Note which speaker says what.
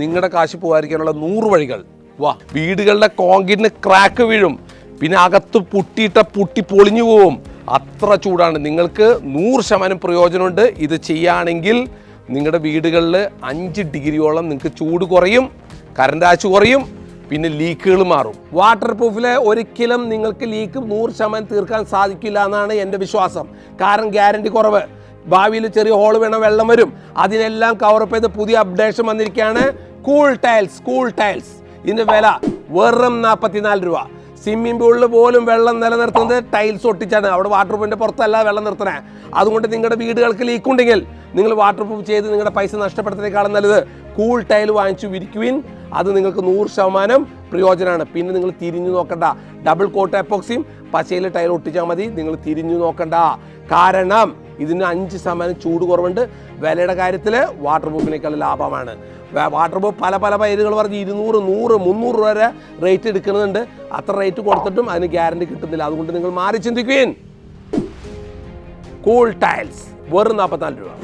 Speaker 1: നിങ്ങളുടെ കാശ് പോകാതിരിക്കാനുള്ള നൂറ് വഴികൾ. വാ വീടുകളുടെ കോൺക്രീറ്റിന് ക്രാക്ക് വീഴും. പിന്നെ അകത്ത് പുട്ടിയിട്ട പുട്ടി പൊളിഞ്ഞു പോവും. അത്ര ചൂടാണ്. നിങ്ങൾക്ക് നൂറ് ശതമാനം പ്രയോജനമുണ്ട്. ഇത് ചെയ്യുകയാണെങ്കിൽ നിങ്ങളുടെ വീടുകളിൽ അഞ്ച് ഡിഗ്രിയോളം നിങ്ങൾക്ക് ചൂട് കുറയും കറണ്ട് ആച്ച് കുറയും പിന്നെ ലീക്കുകൾ മാറും. വാട്ടർ പ്രൂഫിലെ ഒരിക്കലും നിങ്ങൾക്ക് ലീക്ക് നൂറ് ശതമാനം തീർക്കാൻ സാധിക്കില്ല എന്നാണ് എന്റെ വിശ്വാസം. കാരണം ഗ്യാരണ്ടി കുറവ്. ഭാവിയിൽ ചെറിയ ഹോൾ വേണം വെള്ളം വരും. അതിനെല്ലാം കവറപ്പ് ചെയ്ത് പുതിയ അപ്ഡേഷൻ വന്നിരിക്കുകയാണ്. കൂൾ ടൈൽസ് കൂൾ ടൈൽസ് ഇതിന്റെ വില വെറും നാൽപ്പത്തിനാല് രൂപ. സ്വിമ്മിംഗ് പൂളിൽ പോലും വെള്ളം നിലനിർത്തുന്നത് ടൈൽസ് ഒട്ടിച്ചാണ്. അവിടെ വാട്ടർ പ്രൂഫിന്റെ പുറത്തല്ല വെള്ളം നിർത്തണേ അതുകൊണ്ട് നിങ്ങളുടെ വീടുകൾക്ക് ലീക്ക് ഉണ്ടെങ്കിൽ നിങ്ങൾ വാട്ടർ പ്രൂഫ് ചെയ്ത് നിങ്ങളുടെ പൈസ നഷ്ടപ്പെടുത്തുന്നതിനേക്കാളും നല്ലത് കൂൾ ടൈൽ വാങ്ങിച്ചു വിരിക്കുവിൻ. അത് നിങ്ങൾക്ക് നൂറ് ശതമാനം പ്രയോജനമാണ്. പിന്നെ നിങ്ങൾ തിരിഞ്ഞു നോക്കണ്ട. ഡബിൾ കോട്ട് എപ്പോക്സിയും പശയിൽ ടൈൽ ഒട്ടിച്ചാൽ മതി. നിങ്ങൾ തിരിഞ്ഞു നോക്കണ്ട. കാരണം ഇതിന് അഞ്ച് ശതമാനം ചൂട് കുറവുണ്ട്. വിലയുടെ കാര്യത്തിൽ വാട്ടർ പ്രൂഫിനേക്കാൾ ലാഭമാണ്. വാട്ടർ പ്രൂഫ് പല പല പേരുകൾ പറഞ്ഞ് ഇരുന്നൂറ് നൂറ് മുന്നൂറ് രൂപ വരെ റേറ്റ് എടുക്കുന്നുണ്ട്. അത്ര റേറ്റ് കൊടുത്തിട്ടും അതിന് ഗ്യാരണ്ടി കിട്ടുന്നില്ല. അതുകൊണ്ട് നിങ്ങൾ മാറി ചിന്തിക്കുകയും. കൂൾ ടൈൽസ് വെറും നാൽപ്പത്തിനാല് രൂപ.